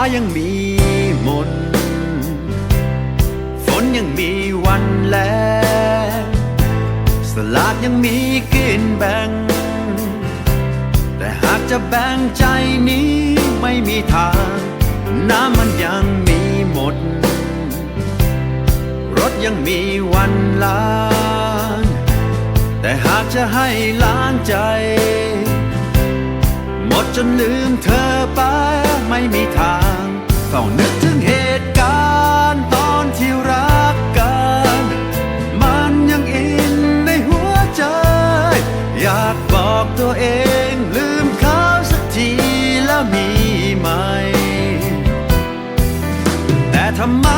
ฟ้ายังมีมน ฝนยังมีวันแลสลากยังมีกินแบ่ง แต่หากจะแบ่งใจนี้ไม่มีทาง น้ำมันยังมีหมด รถยังมีวันล้างแต่หากจะให้ล้างใจ หมดจนลืมเธอไปไม่มีทาง เฝ้านึกถึงเหตุการณ์ตอนที่รักกัน มันยังอินในหัวใจ อยากบอกตัวเองลืมเขาสักทีแล้วมีไหม แต่ทำไม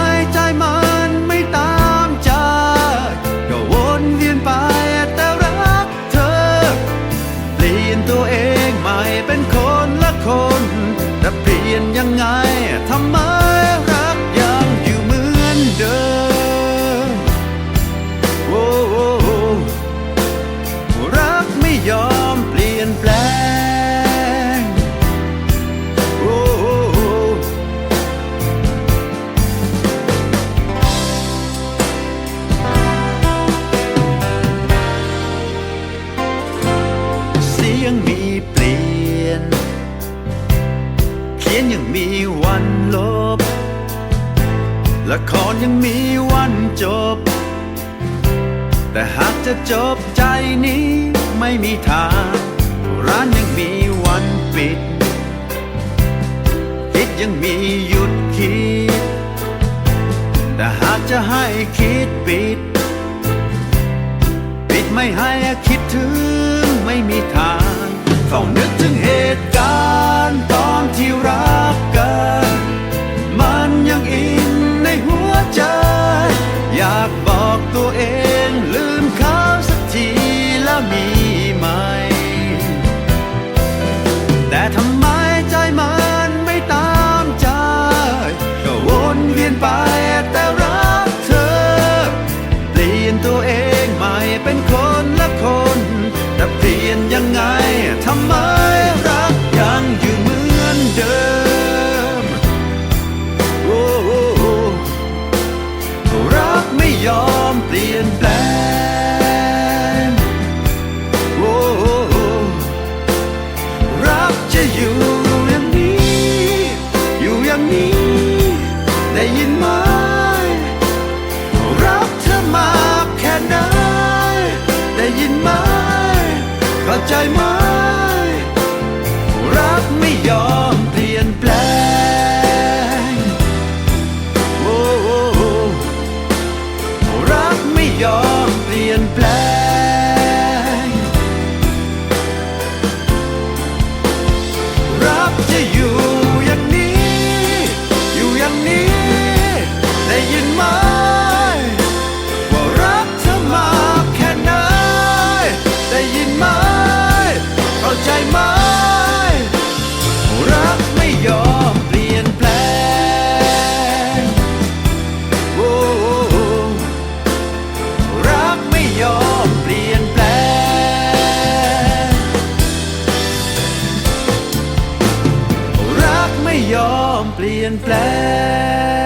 ยงมีเปลี่ยน เขียนยังมีวันลบ ละครยังมีวันจบ แต่หากจะจบใจนี้ไม่มีทาง ร้านยังมีวันปิด คิดยังมีหยุดคิด แต่หากจะให้คิดปิด ปิดไม่ให้คิดถึงไม่มีทาง เฝ้านึกถึงเหตุการณ์ เลี่ยนแปลง